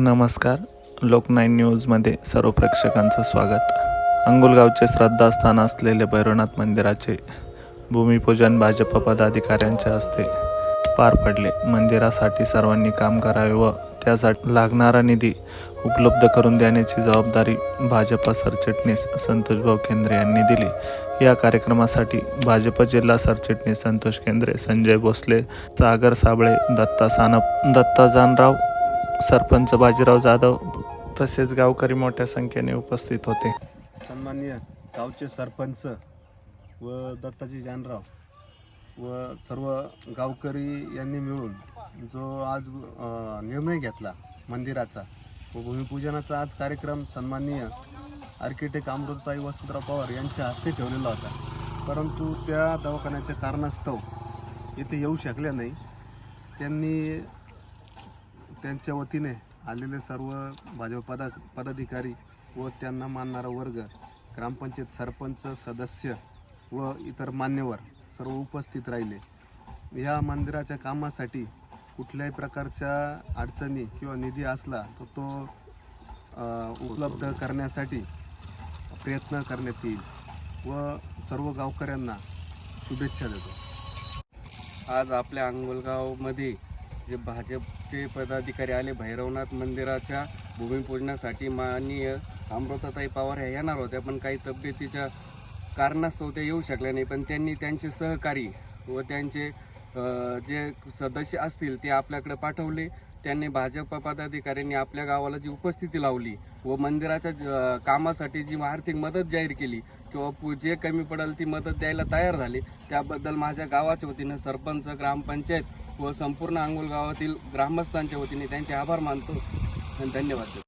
नमस्कार लोकनाईन न्यूजमध्ये सर्व प्रेक्षकांचं स्वागत. अंगुलगावचे श्रद्धास्थान असलेले भैरवनाथ मंदिराचे भूमिपूजन भाजप पदाधिकाऱ्यांच्या हस्ते पार पडले. मंदिरासाठी सर्वांनी काम करावे व त्यासाठी लागणारा निधी उपलब्ध करून देण्याची जबाबदारी भाजप सरचिटणीस संतोषभाऊ केंद्रे यांनी दिली. या कार्यक्रमासाठी भाजप जिल्हा सरचिटणीस संतोष केंद्रे संजय भोसले सागर साबळे दत्ता सानप दत्ता जानराव सरपंच बाजीराव जाधव तसेच गावकरी मोठ्या संख्येने उपस्थित होते. सन्माननीय गावचे सरपंच व दत्ताजी जानराव व सर्व गावकरी यांनी मिळून जो आज अ, निर्णय घेतला मंदिराचा व भूमिपूजनाचा आज कार्यक्रम सन्माननीय आर्किटेक्ट अमृतताई वसंतराव पवार यांच्या हस्ते ठेवलेला होता. परंतु त्या दवाखान्याच्या कारणास्तव इथे येऊ शकल्या नाही. त्यांनी त्यांच्या वतीने आलेले सर्व भाजप पदा पदाधिकारी व त्यांना मानणारा वर्ग ग्रामपंचायत सरपंच सदस्य व इतर मान्यवर सर्व उपस्थित राहिले. या मंदिराच्या कामासाठी कुठल्याही प्रकारच्या अडचणी किंवा निधी असला तर तो तो उपलब्ध करण्यासाठी प्रयत्न करण्यात येईल व सर्व गावकऱ्यांना शुभेच्छा देतो. आज आपल्या अंगोलगावमध्ये जे भाजपचे पदाधिकारी आले भैरवनाथ मंदिराच्या भूमिपूजनासाठी माननीय अमृताताई पवार ह्या येणार होत्या पण काही तब्येतीच्या कारणास्तव त्या येऊ शकल्या नाही. पण त्यांनी त्यांचे सहकारी व त्यांचे जे सदस्य असतील ते आपल्याकडे पाठवले. त्यांनी भाजप पदाधिकाऱ्यांनी आपल्या गावाला जी उपस्थिती लावली व मंदिराच्या कामासाठी जी आर्थिक मदत जाहीर केली किंवा पु- जे कमी पडेल ती मदत द्यायला तयार झाली त्याबद्दल माझ्या गावाच्या वतीनं सरपंच ग्रामपंचायत व संपूर्ण अंगोल गावातील ग्रामस्थांच्या वतीने त्यांचे आभार मानतो आणि धन्यवाद देतो.